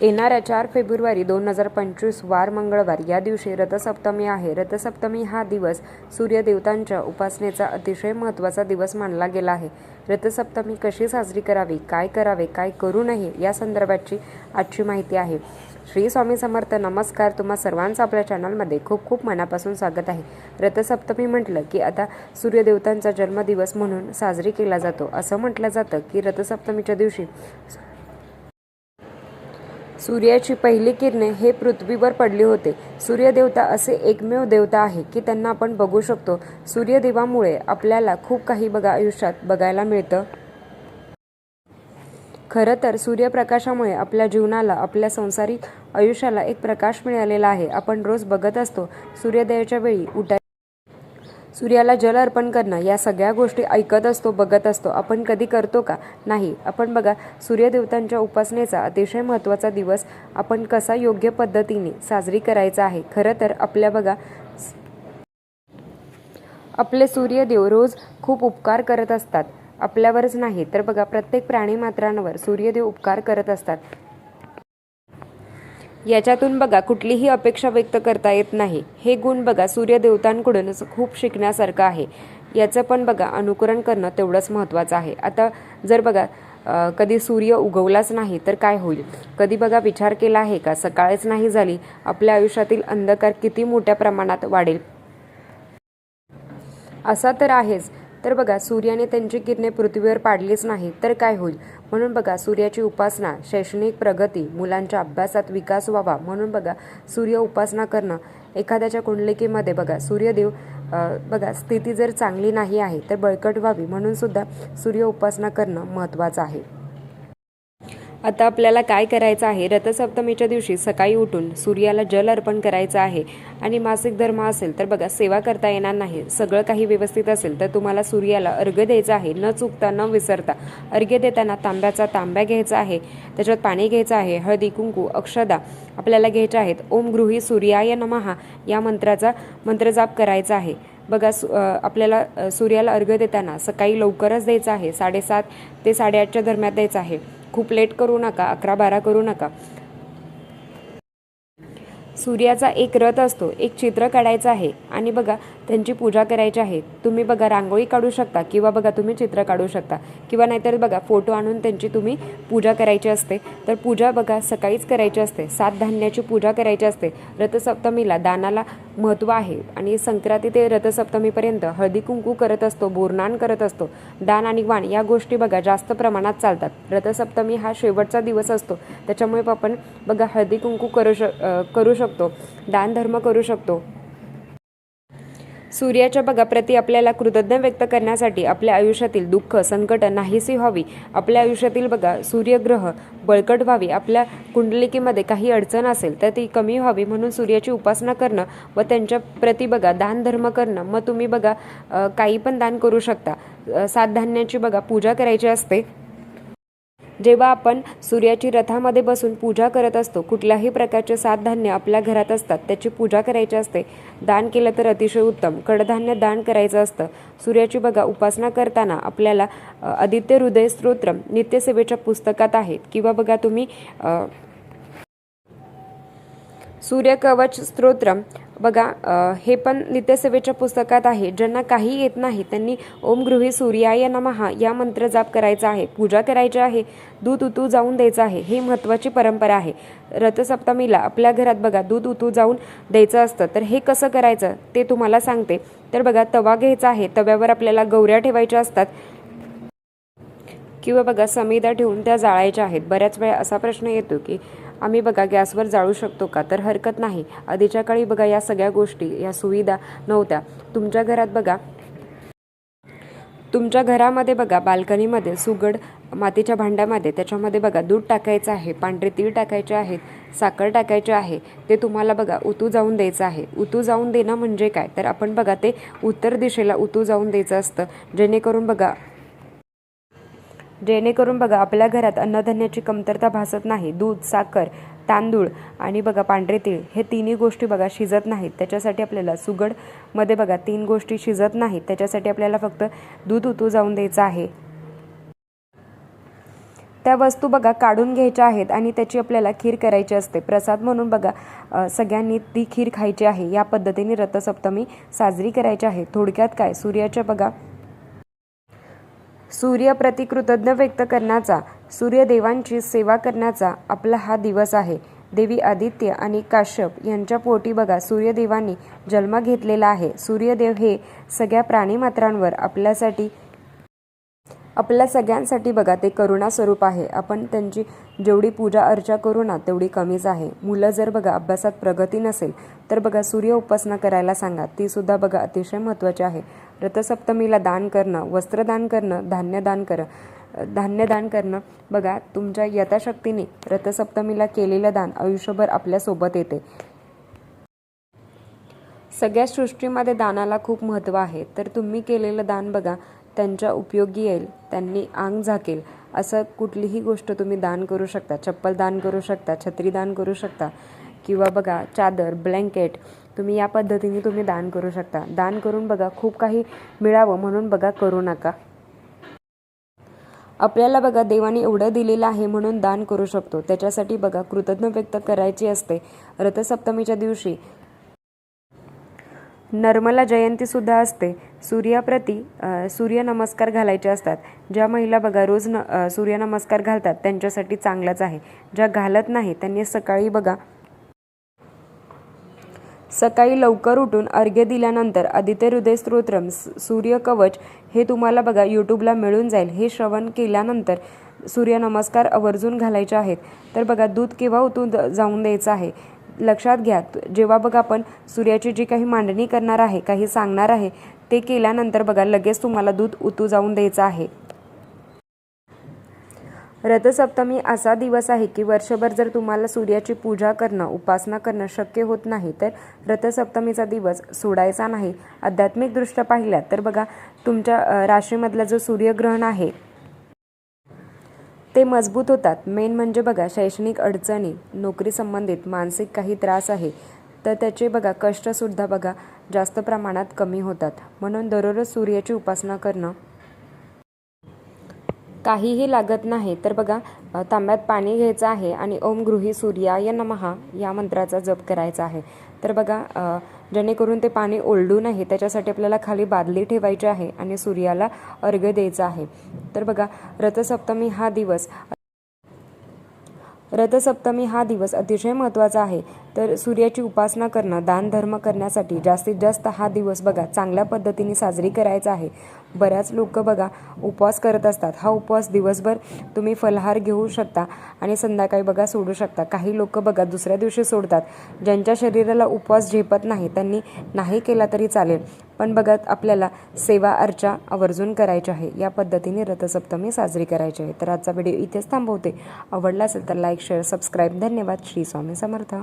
येणाऱ्या चार फेब्रुवारी दोन हजार पंचवीस वार मंगळवार. या दिवशी रथसप्तमी आहे. रथसप्तमी हा दिवस सूर्यदेवतांच्या उपासनेचा अतिशय महत्त्वाचा दिवस मानला गेला आहे. रथसप्तमी कशी साजरी करावी काय करावे काय करू नये या संदर्भाची आजची माहिती आहे. श्री स्वामी समर्थ नमस्कार. तुम्हा सर्वांचं आपल्या चॅनलमध्ये खूप खूप मनापासून स्वागत आहे. रथसप्तमी म्हटलं की आता सूर्यदेवतांचा जन्मदिवस म्हणून साजरी केला जातो. असं म्हटलं जातं की रथसप्तमीच्या दिवशी सूर्याची पहिली किरणे हे पृथ्वीवर पडली होते. सूर्यदेवता असे एकमेव देवता आहे की त्यांना आपण बघू शकतो. सूर्यदेवामुळे आपल्याला खूप काही बघा आयुष्यात बघायला मिळतं. खरं तर सूर्यप्रकाशामुळे आपल्या जीवनाला आपल्या संसारिक आयुष्याला एक प्रकाश मिळालेला आहे. आपण रोज बघत असतो. सूर्योदयाच्या वेळी उठाय सूर्याला जल अर्पण करणं या सगळ्या गोष्टी ऐकत असतो बघत असतो. आपण कधी करतो का? नाही. आपण बघा सूर्यदेवतांच्या उपासनेचा अतिशय महत्त्वाचा दिवस आपण कसा योग्य पद्धतीने साजरी करायचा आहे. खरं तर आपल्या बघा आपले सूर्यदेव रोज खूप उपकार करत असतात. आपल्यावरच नाही तर बघा प्रत्येक प्राणीमात्रांवर सूर्यदेव उपकार करत असतात. याच्यातून बघा कुठलीही अपेक्षा व्यक्त करता येत नाही. हे गुण बघा सूर्यदेवतांकडूनच खूप शिकण्यासारखं आहे. याचं पण बघा अनुकरण करणं तेवढंच महत्त्वाचं आहे. आता जर बघा कधी सूर्य उगवलाच नाही तर काय होईल? कधी बघा विचार केला आहे का? सकाळच नाही झाली आपल्या आयुष्यातील अंधकार किती मोठ्या प्रमाणात वाढेल? असा तर आहेच. तर बघा सूर्याने त्यांची किरणे पृथ्वीवर पाडलीच नाही तर काय होईल? म्हणून बघा सूर्याची उपासना शैक्षणिक प्रगती मुलांच्या अभ्यासात विकास व्हावा. म्हणून बघा सूर्य उपासना करणं एखाद्याच्या कुंडलिकेमध्ये बघा सूर्यदेव बघा स्थिती जर चांगली नाही आहे तर बळकट व्हावी. म्हणून सुद्धा सूर्य उपासना करणं महत्त्वाचं आहे. आता आपल्याला काय करायचं आहे? रथसप्तमीच्या दिवशी सकाळी उठून सूर्याला जल अर्पण करायचं आहे. आणि मासिक धर्म असेल तर बघा सेवा करता येणार नाही. सगळं काही व्यवस्थित असेल तर तुम्हाला सूर्याला अर्घ्य द्यायचं आहे. न चुकता न विसरता अर्घ्य देताना तांब्याचा तांब्या घ्यायचा आहे. त्याच्यात पाणी घ्यायचं आहे. हळदी कुंकू अक्षदा आपल्याला घ्यायच्या आहेत. ओम गृही सूर्याय नमहा या मंत्राचा मंत्रजाप करायचा आहे. बघा सु आपल्याला सूर्याला अर्घ्य देताना सकाळी लवकरच द्यायचं आहे. साडेसात ते साडेआठच्या दरम्यान द्यायचं आहे. खूप लेट करू नका अकरा बारा करू नका. सूर्याचा एक रथ असतो एक चित्र काढायचं आहे. आणि बघा त्यांची पूजा करायची आहे. तुम्ही बघा रांगोळी काढू शकता किंवा बघा तुम्ही चित्र काढू शकता. किंवा नाहीतर बघा फोटो आणून त्यांची तुम्ही पूजा करायची असते. तर पूजा बघा सकाळीच करायची असते. सात धान्याची पूजा करायची असते. रथसप्तमीला दानाला महत्त्व आहे. आणि संक्रांती ते रथसप्तमीपर्यंत हळदी कुंकू करत असतो बोरनान करत असतो. दान आणि वाण या गोष्टी बघा जास्त प्रमाणात चालतात. रथसप्तमी हा शेवटचा दिवस असतो. त्याच्यामुळे आपण बघा हळदी कुंकू करू श करू शकतो. दान धर्म करू शकतो. सूर्याच्या बघाप्रती आपल्याला कृतज्ञ व्यक्त करण्यासाठी आपल्या आयुष्यातील दुःख संकट नाहीसी व्हावी. आपल्या आयुष्यातील बघा सूर्यग्रह बळकट व्हावी. आपल्या कुंडलिकेमध्ये काही अडचण असेल तर ती कमी व्हावी म्हणून सूर्याची उपासना करणं व त्यांच्या प्रती बघा दान धर्म करणं. मग तुम्ही बघा काही पण दान करू शकता. सात धान्याची बघा पूजा करायची असते. जेव्हा आपण सूर्याची रथामध्ये बसून पूजा करत असतो कुठल्याही प्रकारचे सात धान्य आपल्या घरात असतात त्याची पूजा करायची असते दान केलं तर अतिशय उत्तम. कडधान्य दान करायचं असतं. सूर्याची बघा उपासना करताना आपल्याला आदित्य हृदय स्तोत्र नित्यसेवेच्या पुस्तकात आहेत. किंवा बघा तुम्ही सूर्यकवच स्तोत्र बघा हे पण नित्यसेवेच्या पुस्तकात आहे. ज्यांना काही येत नाही त्यांनी ओम गृही सूर्याय नमहा या मंत्र जाप करायचा आहे. पूजा करायची आहे. दूध उतू जाऊन द्यायचं आहे. हे महत्त्वाची परंपरा आहे. रथसप्तमीला आपल्या घरात बघा दूध उतू जाऊन द्यायचं असतं. तर हे कसं करायचं ते तुम्हाला सांगते. तर बघा तवा घ्यायचा आहे. तव्यावर आपल्याला गौऱ्या ठेवायच्या असतात. किंवा बघा समिदा ठेवून त्या जाळायच्या आहेत. बऱ्याच वेळा असा प्रश्न येतो की आम्ही बघा गॅसवर जाळू शकतो का? तर हरकत नाही. आधीच्या काळी बघा या सगळ्या गोष्टी या सुविधा नव्हत्या. तुमच्या घरात बघा तुमच्या घरामध्ये बघा बाल्कनीमध्ये सुगड मातीच्या भांड्यामध्ये त्याच्यामध्ये बघा दूध टाकायचं आहे पांढरे तीळ टाकायचे आहेत साखर टाकायचे आहे ते तुम्हाला बघा उतू जाऊन द्यायचं आहे. उतू जाऊन देणं म्हणजे काय? तर आपण बघा ते उत्तर दिशेला उतू जाऊन द्यायचं असतं. जेणेकरून बघा जेणेकरून बघा आपल्या घरात अन्नधान्याची कमतरता भासत नाही. दूध साखर तांदूळ आणि बघा पांढरे तीळ हे तिन्ही गोष्टी बघा शिजत नाहीत. त्याच्यासाठी आपल्याला सुगडमध्ये बघा तीन गोष्टी शिजत नाहीत. त्याच्यासाठी आपल्याला फक्त दूध उतू जाऊन द्यायचं आहे. त्या वस्तू बघा काढून घ्यायच्या आहेत आणि त्याची आपल्याला खीर करायची असते. प्रसाद म्हणून बघा सगळ्यांनी ती खीर खायची आहे. या पद्धतीने रथसप्तमी साजरी करायची आहे. थोडक्यात काय? सूर्याच्या बघा सूर्यप्रती कृतज्ञ व्यक्त करण्याचा सूर्यदेवांची सेवा करण्याचा आपला हा दिवस आहे. देवी आदित्य आणि काश्यप यांच्या पोटी बघा सूर्यदेवांनी जन्म घेतलेला आहे. सूर्यदेव हे सगळ्या प्राणीमात्रांवर आपल्यासाठी आपल्या सगळ्यांसाठी बघा ते करुणा स्वरूप आहे. आपण त्यांची जेवढी पूजा अर्चा करू ना तेवढी कमीच आहे. मुलं जर बघा अभ्यासात प्रगती नसेल तर बघा सूर्य उपासना करायला सांगा. ती सुद्धा बघा अतिशय महत्त्वाची आहे. रथसप्तमीला दान करणं वस्त्रदान करणं धान्यदान करणं धान्यदान करणं. बघा तुमच्या यथाशक्तीने रथसप्तमीला केलेलं दान आयुष्यभर आपल्यासोबत येते. सगळ्या सृष्टीमध्ये दानाला खूप महत्त्व आहे. तर तुम्ही केलेलं दान बघा त्यांच्या उपयोगी येईल त्यांनी आंग झाकेल. असं कुठलीही गोष्ट तुम्ही दान करू शकता. चप्पल दान करू शकता छत्री दान करू शकता. किंवा बघा चादर ब्लँकेट तुम्ही या पद्धतीने तुम्ही दान करू शकता. दान करून बघा खूप काही मिळावं म्हणून बघा करू नका. आपल्याला बघा देवाने एवढं दिलेलं आहे म्हणून दान करू शकतो. त्याच्यासाठी बघा कृतज्ञ व्यक्त करायची असते. रथसप्तमीच्या दिवशी नर्मला जयंती सुद्धा असते. सूर्याप्रती सूर्यनमस्कार घालायचे असतात. ज्या महिला बघा रोज न सूर्यनमस्कार घालतात त्यांच्यासाठी चांगलंच आहे. ज्या घालत नाही त्यांनी सकाळी बघा सकाळी लवकर उठून अर्घ्य दिल्यानंतर आदित्य हृदय स्तोत्रम सूर्यकवच हे तुम्हाला बघा यूट्यूबला मिळून जाईल. हे श्रवण केल्यानंतर सूर्यनमस्कार आवर्जून घालायचे आहेत. तर बघा दूध केव्हा उतून जाऊन द्यायचं आहे? लक्षात घ्या जेव्हा बघा आपण सूर्याची जी काही मांडणी करणार आहे काही सांगणार आहे ते केल्यानंतर बघा लगेच तुम्हाला दूध उतू जाऊन द्यायचं आहे. रथसप्तमी असा दिवस आहे की वर्षभर जर तुम्हाला सूर्याची पूजा करणं उपासना करणं शक्य होत नाही तर रथसप्तमीचा दिवस सोडायचा नाही. आध्यात्मिकदृष्ट्या पाहिल्यात तर बघा तुमच्या राशीमधला जो सूर्यग्रहण आहे ते मजबूत होतात. मेन म्हणजे बघा शैक्षणिक अडचणी नोकरी संबंधित मानसिक काही त्रास आहे तर त्याचे बघा कष्टसुद्धा बघा जास्त प्रमाणात कमी होतात. म्हणून दररोज सूर्याची उपासना करणं काहीही लागत नाही. तर बघा तांब्यात पाणी घ्यायचं आहे आणि ओम गृही सूर्याय नमहा या मंत्राचा जप करायचा आहे. तर बघा जेणेकरून ते पाणी ओलडू नये त्याच्यासाठी आपल्याला खाली बादली ठेवायची आहे आणि सूर्याला अर्घ्य द्यायचा आहे. तर बघा रथसप्तमी हा दिवस रथसप्तमी हा दिवस अतिशय महत्त्वाचा आहे. तर सूर्याची उपासना करणं दानधर्म करण्यासाठी जास्तीत जास्त हा दिवस बघा चांगल्या पद्धतीने साजरी करायचा आहे. बऱ्याच लोक बघा उपवास करत असतात. हा उपवास दिवसभर तुम्ही फलहार घेऊ शकता आणि संध्याकाळी बघा सोडू शकता. काही लोक बघा दुसऱ्या दिवशी सोडतात. ज्यांच्या शरीराला उपवास झेपत नाही त्यांनी नाही केला तरी चालेल. पण बघत आपल्याला सेवा अर्चा आवर्जून करायची आहे. या पद्धतीने रथसप्तमी साजरी करायची आहे. तर आजचा व्हिडिओ इथेच थांबवते. आवडला असेल तर लाईक शेअर सबस्क्राईब धन्यवाद. श्री स्वामी समर्थ.